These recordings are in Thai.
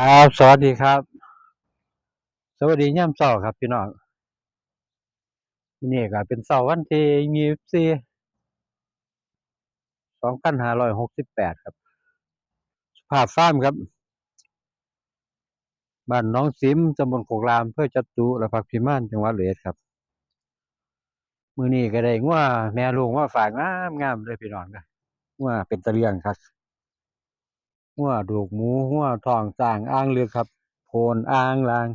ครับสวัสดีครับ สวัสดีย่ำเสาครับ พี่น้องนี่ก็เป็นเสาร์วันที่ยี่สิบสี่สองพันห้าร้อยหกสิบแปดครับสภาพฟาร์มครับบ้านน้องสิมตำบลโขกรามเพื่อจัตุและพักพิมานจังหวัดเลยครับ มือนี้ก็ได้งัวแม่ลูกว่าฝากงามงามเลยพี่น้องนะงัวเป็นตะเลียงครับ งัวดูกหมูงัวทองสร้างอ่างเลือกครับโพนอ่างลาง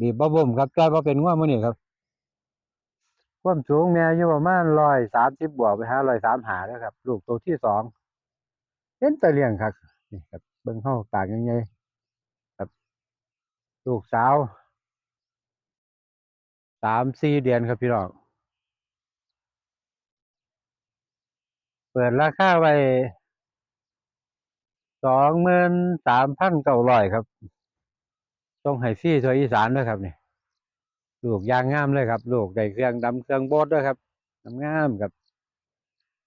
ดีบ่บ่มครับกลายว่าเป็นงัวมื้อนี้ครับความสูงแม่อยู่ประมาณร้อยสามสิบบวกไปหาร้อยสามหาแล้วครับ ลูกตัวที่สองเป็นตะเลียงครับนี่ครับเบิ่งเข้าปากยังไงครับ ลูกสาวสามสี่เดือนครับพี่น้องเปิดราคาไว้ สองหมื่นสามพันเก้าร้อยครับต้องให้ฟรีทัวอีสานด้วยครับนี่ลูกยางงามเลยครับ ลูกได้เครื่องดำเครื่องโบดด้วยครับงามครับ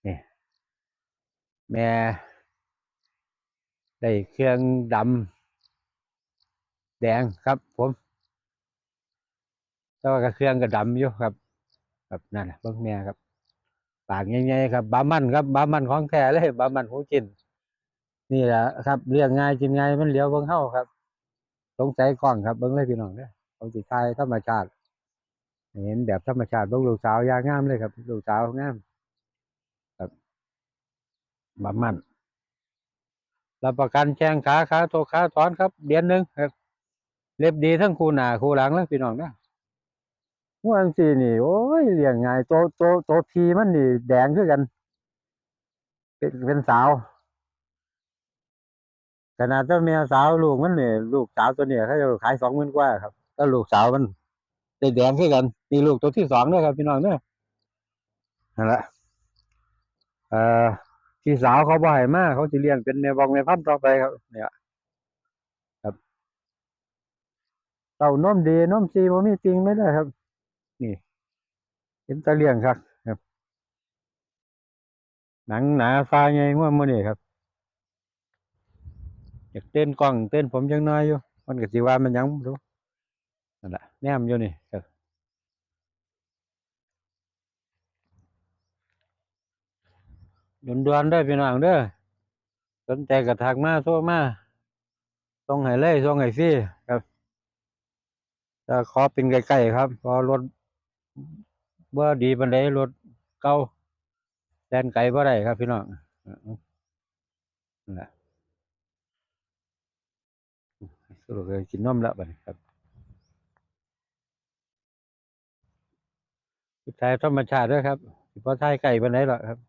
นี่แม่ได้เครื่องดำแดงครับ ผมแต่ว่าเครื่องก็ดำอยู่ครับครับนั่นแหละเบิ่งแม่ครับปากใหญ่ๆครับบามันครับบามันของแท้เลยบามันหูจิน นี่แหละครับเลี้ยงง่ายกินง่ายมันเหลียวเบิ่งเฮาครับ สงสัยกล้องครับเบิ่งเลยพี่น้องเด้อผมสิถ่ายธรรมชาติ เห็นแบบธรรมชาติเบิ่งลูกสาวยางงามเลยครับลูกสาวงามครับบามันรับประกันแข้งขาขาโตขาถอนครับเดือนหนึ่งครับ เล็บดีทั้งคู่หน้าคู่หลังแล้วพี่น้องนะม่วสีนี่โอ้ยเลี้ยงง่ายโตโตโตพีมันนี่แดงคือกัน เป็นเป็นสาว ขนาดเจ้าเมียสาวลูกมันเนี่ยลูกสาวตัวเนี่ยเขาจะขายสองหมื่นกว่าครับถ้าลูกสาวมันได้แดงคือกันนี่ลูกตัวที่สองเนี่ยครับพี่น้องเนี่ยนั่นแหละเอ่อพี่สาวเขาบ่ให้มากเขาจะเลี้ยงเป็นแม่บองแม่พันธุ์ต่อไปครับ เนี่ยครับเต้านมดีนมซีบ่มีจริงไม่ได้ครับ นี่เป็นตะเลียงครับ ครับ หนังหนาฟ้าใหญ่ง่วงมื้อนี้ครับ อยากเต้นกล้องเต้นผมจังน้อยอยู่มันก็สิว่ามันยังรู้นั่นแหละแนมอยู่นี่ครับด่วนๆเด้พี่น้องเด้อสนใจก็ทักมาโทรมาส่งให้เลยส่งให้ฟรีครับจะขอเป็นใกล้ๆครับพอรถเบ่ดีปานใดรถเก่าแล่นไกลบ่ได้ครับพี่น้องนั่นแหละ สรุปเลยกินนมล้วบัดนี้ครับสุดท้ายธรรมชาติด้วยครับสิบ่ถ่ายไกลปานใดหรอกครับ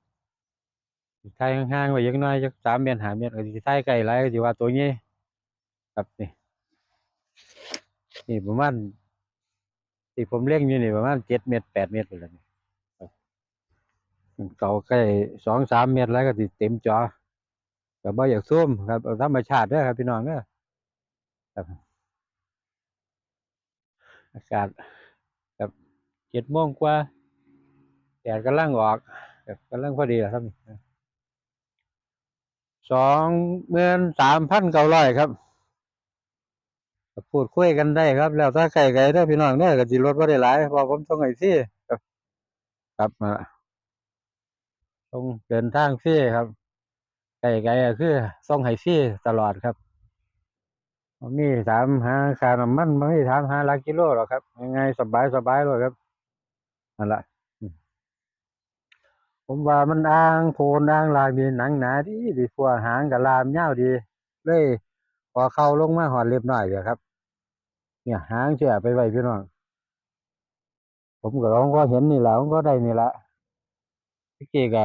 สิถ่ายห่างๆไว้จักหน่อยจัก3เมตร5เมตรก็สิถ่ายไกลหลายก็สิว่าตัวใหญ่ครับนี่นี่ประมาณที่ผมเลี้ยงอยู่นี่ประมาณเมตร8เมตรพุ่นล่ะนี่ครับเก่าใกล้2 3เมตรแล้วก็สิเต็มจอก็บ่อยากซูมครับธรรมชาติด้อครับพี่น้องเด้อ ครับอากาศครับ7โมงกว่าแดดกำลังออกครับกำลังพอดีล่ะครับ23,900ครับก็พูดคุยกันได้ครับ แล้วถ้าไกลๆเด้อพี่น้องเด้อก็สิลดบ่ได้หลายพราะผมส่งให้ฟรีครับครับนั่นล่ะส่งเดินทางฟรีครับไกลๆก็คือส่งให้ฟรีตลอดครับ มีถามหาค่าน้ำมันบ่มีถามหาลักกิโลหรอกครับยัง่ายสบายเลยครับนั่นละผมว่ามันอ่างโพนอ่างลางนี่หนังหนาดีดีกว่าหางก็ลามยาวดี เลยพอเข้าลงมาฮอดเล็บหน้อยเด้อครับ เนี่ยหางเสียไปไว้พี่น้องผมก็ลองก็เห็นนี่แหละก็ได้นี่ละตะกี้ก็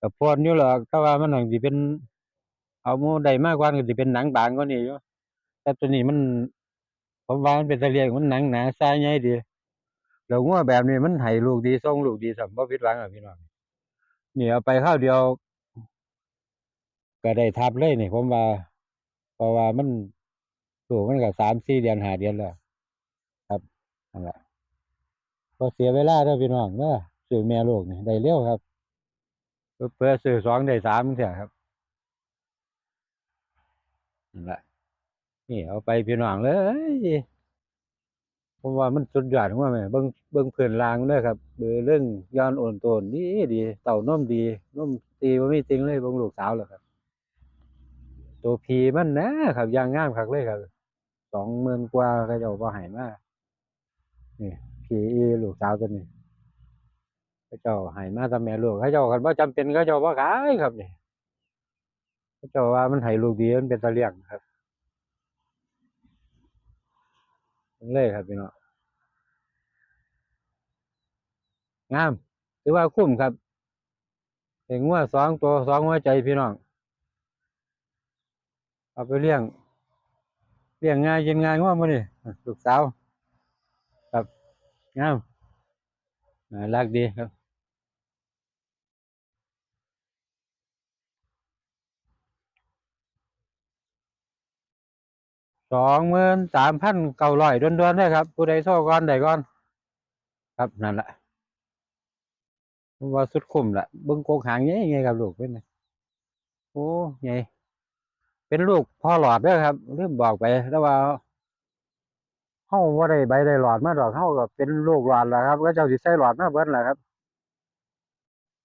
ก็พรอยู่หรอกแต่ว่ามันหั้นสิเป็น เอาหมู่ได้มาก่อนก็สิเป็นหนังบางกว่านี้อยู่แต่ตัวนี้มันผมว่ามันเป็นตะเลียงมันหนังหนาทรายใหญ่ดีแล้วงัวแบบนี้มันให้ลูกดีส่งลูกดีส่ำบ่ผิดหวังอะพี่น้องนี่เอาไปคราวเดียว ก็ได้ทับเลยนี่ผมว่าเพราะว่ามันลูกมันก็3-4เดือน5เดือนแล้วครับนั่นล่ะบ่เสียเวลาเด้อพี่น้องเด้อซื้อแม่ลูกนี่ได้เร็วครับเผลอๆซื้อสองได้สามจังซี้ครับ นั่นแหละนี่เอาไปพี่น้องเลยผมว่ามันสุดยอดของมันแม่เบิ่งเบิ่งเพื่อนลางด้อครับเบือเรื่องย้อนโอนโตนดีดี เต่านมดีนมตีบ่มีจริงเลยบงลูกสาวแล้วครับ ตัวพีมันนะครับยางงามคักเลยครับสองหมื่นกว่าเขาเจ้าบ่ให้มากนี่พีลูกสาวตัวนี้เขาเจ้าให้มาทำแม่ลูกเขาเจ้าคันบ่าจำเป็นเขาเจ้าบ่ขายครับเนี่เขา เจ้าว่ามันให้ลูกดีมันเป็นตะเลียงครับเลยครับพี่น้องงามถือว่าคุ้มครับเห็นว่าสองตัวสองหัวใจพี่น้องเอาไปเลี้ยงเลี้ยงง่ายกินง่ายง่วงมานี่ลูกสาวครับงามน่ารักดีครับ สองหมื่นสามพันเก้าร้อยด้วนๆได้ครับผู้ใดโทรก่อนใดก่อน ครับนั่นแหละว่าสุดคุ้มละเบิ้งโกกหางไงไงครับลูกเป็นไงโอ้ไงเป็นลูกพ่อหลอดเด้อครับลืมบอกไปแล้วว่าเฮาว่าได้ใบได้หลอดมาดอกเฮาก็เป็นลูกหลอดแหละครับ ก็เจ้าสิใส่หลอดมาเบิดแหละครับ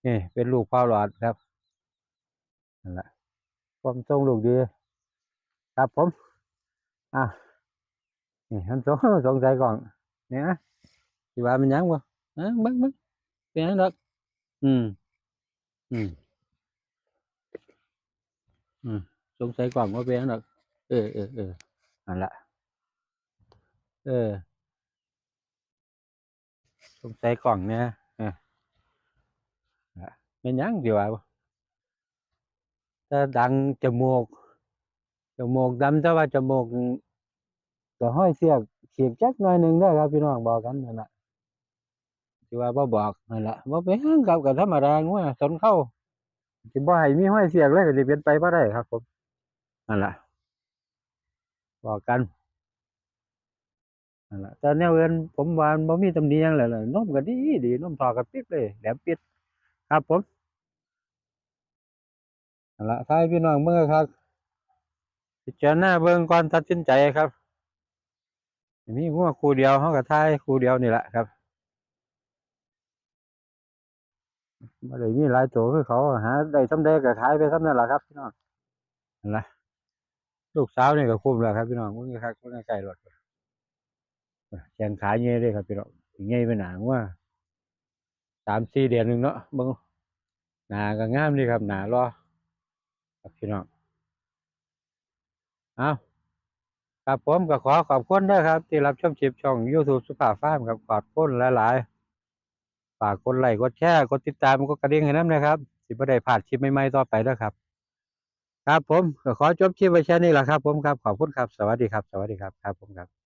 นี่เป็นลูกพ่อหลอดครับนั่นแหละความทรงลูกดี ครับผม อะนี่มันสงสงสัยก่อนเนี่ยนะสิว่ามันหยังบ่ฮะเบิ่งเบิ่งเป็นหยังดอกอืมอืมอืมสงสัยก่อนว่าเป็นหยังดอกเออเออเออนั่นละเออสงสัยกล่องเนี่ยเออน่ะเป็น จมูกดำแต่ว่าจมูกก็ห้อยเสียกเสียกจักหน่อยหนึ่งเด้ครับพี่น้องบอกกันนั่นล่ะสิว่าบ่บอกนั่นแหละบ่เป็นหยังครับก็ธรรมดางัวสนเข้าสิบ่ให้มีห้อยเสียกเลยก็สิเป็นไปบ่ได้ครับ ผมนั่นแหละบอกกันนั่นแหละแต่แนวอื่นผมว่านบ่มีตำหนิหยังแหละล่ะนมก็ดีดีน้มทอก็ปิดเลยแหลมปิดครับผมนั่นแหละถ้าให้พี่น้องเบิ่งครับ พิจารณาเบิ่งก่อนตัดสินใจครับมีงัวคูเดียวเขาก็ทายคูเดียวนี่แหละครับม่ได้มีหลายตัวคือเขาหาได้สำเร็จก็ขายไปสำนั่นแหละครับพี่น้องนั่นละลูกสาวนี่ก็คุ้มแล้วครับพี่น้องมึงครับมึงใกล้รถแขนขาเงี้ยเลยครับพี่น้องเงี้ยไปหนาว่าสามสี่เดือนหนึ่งเนาะเบิ่งหนาก็งามดีครับหนารอครับพี่น้อง เอาครับผมก็ขอขอบคุณด้วยครับ ที่รับชมชิปช่อง YouTube สุภาพฟาร์มครับขอบคุณหลายๆฝากกดไลค์กดแชร์กดติดตามกดกระดิ่งให้น้ำนะครับ สิบ่ได้ผ่าดคลิปใหม่ๆต่อไปด้วยครับ ครับผมก็ขอจบคลิปไว้แค่นี้แหละครับ ผมครับขอบคุณครับ สวัสดีครับ สวัสดีครับครับผมครับ